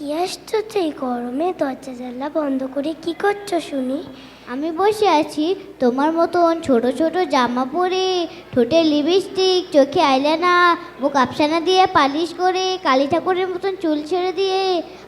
কি আশ্চর্য এই গরমে? দরজা জানলা বন্ধ করে কি করছ শুনি? আমি বসে আছি। তোমার মতন ছোট ছোট জামা পরে ঠোঁটে লিপস্টিক চোখে আইলানা মুখ আফসানা দিয়ে পালিশ করে কালী ঠাকুরের মতন চুল ছেড়ে দিয়ে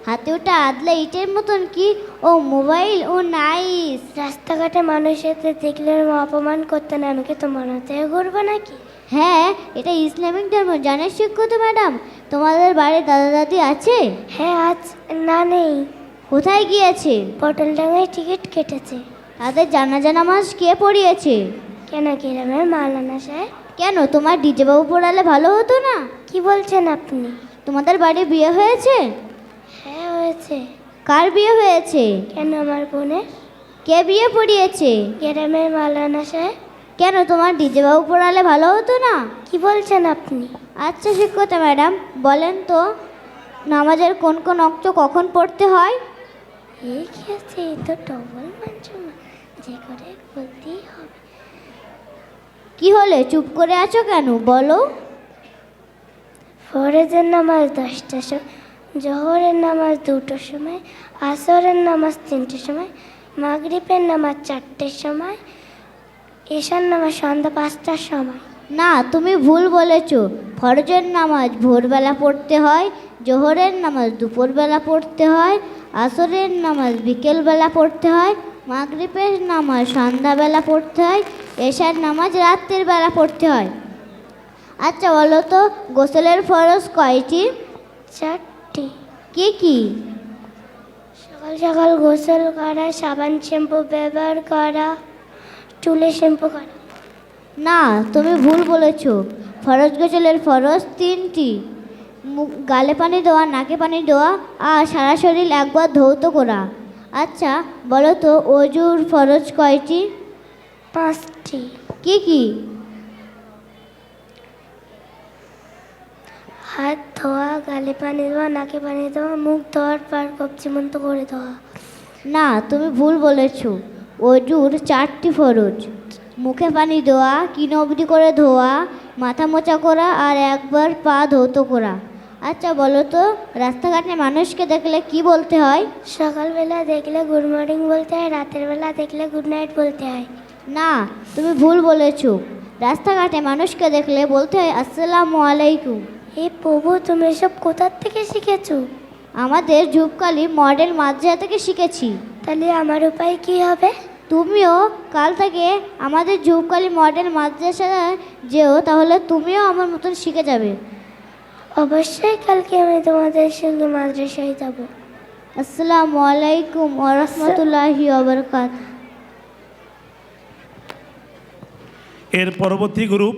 হাতে ওটা আদলা ইটের মতন কি? ও মোবাইল ও নাইস রাস্তাঘাটে মানুষের দেখলে অপমান করতে না আমাকে তোমার হাতে ঘুরবো নাকি? হ্যাঁ এটা ইসলামিক ধর্ম জানেন শিক্ষিত ম্যাডাম তোমাদের বাড়ির দাদা দাদি আছে? হ্যাঁ আজ না নেই। কোথায় গিয়েছে? পটল ডাঙায় টিকিট কেটেছে। তাদের জানাজা নামাজ কে পড়িয়েছে? কেন গ্রামের মালানা সাহেব কেন তোমার ডিজে বাবু পড়ালে ভালো হতো না? কি বলছেন আপনি? তোমাদের বাড়ি বিয়ে হয়েছে? হ্যাঁ হয়েছে। কার বিয়ে হয়েছে? কেন আমার বোনের? কে বিয়ে পড়িয়েছে? গ্রামের মালানা সাহেব কেন? তোমার ডিজে বাবু পড়ালে ভালো হতো না? কি বলছেন আপনি? আচ্ছা শিক্ষকতা ম্যাডাম বলেন তো নামাজের কোন কোন অক্ত কখন পড়তে হয়? কি আছে তো ডবল যে করে বলতেই হবে। কি হলে? চুপ করে আছো কেন? বলো। ফরজের নামাজ দশটার সময় জহরের নামাজ দুটোর সময় আসরের নামাজ তিনটের সময় মাগরিবের নামাজ চারটের সময় এশার নামাজ সন্ধ্যা পাঁচটার সময়। না তুমি ভুল বলেছ। ফরজের নামাজ ভোরবেলা পড়তে হয় জোহরের নামাজ দুপুরবেলা পড়তে হয় আসরের নামাজ বিকেলবেলা পড়তে হয় মাগরিবের নামাজ সন্ধ্যাবেলা পড়তে হয় এশার নামাজ রাত্রের বেলা পড়তে হয়। আচ্ছা বলো তো গোসলের ফরজ কয়টি? চারটি। কি কি? সকাল সকাল গোসল করা সাবান শ্যাম্পু ব্যবহার করা চুলে শ্যাম্পু করা। না তুমি ভুল বলেছ। ফরজ গোসলের ফরজ তিনটি। মুখ গালে পানি দেওয়া নাকে পানি দেওয়া আর সারা শরীর একবার ধৌত করা। আচ্ছা বলো তো অজুর ফরজ কয়টি? পাঁচটি। কি কি? হাত ধোয়া গালে পানি দেওয়া নাকে পানি দেওয়া মুখ ধোয়ার পর কবজি মন্ত করে দেওয়া। না তুমি ভুল বলেছ। অজুর চারটি ফরজ। মুখে পানি দেওয়া কিনো অবধি করে ধোয়া মাথা মোচা করা আর একবার পা ধৌত করা। আচ্ছা বলো তো রাস্তাঘাটে মানুষকে দেখলে কি বলতে হয়? সকালবেলা দেখলে গুড মর্নিং বলতে হয় রাতের বেলা দেখলে গুড নাইট বলতে হয়। না তুমি ভুল বলেছ। রাস্তাঘাটে মানুষকে দেখলে বলতে হয় আসসালামু আলাইকুম। হে প্রভু তুমি এসব কোথার থেকে শিখেছো? আমাদের ঝুপকালি মডেল মাদ্রাসা থেকে শিখেছি। তাহলে আমার উপায় কি হবে? তুমিও কাল থেকে আমাদের ঝুপকালি মডেল মাদ্রাসায় যেও তাহলে তুমিও আমার মতন শিখে যাবে। অবশ্যই কালকে আমি তোমাদের সঙ্গে মাদ্রাসায় যাব। আসসালামু আলাইকুম ওরহমতুল্লাহি ওবরকাত এর পরবর্তী গ্রুপ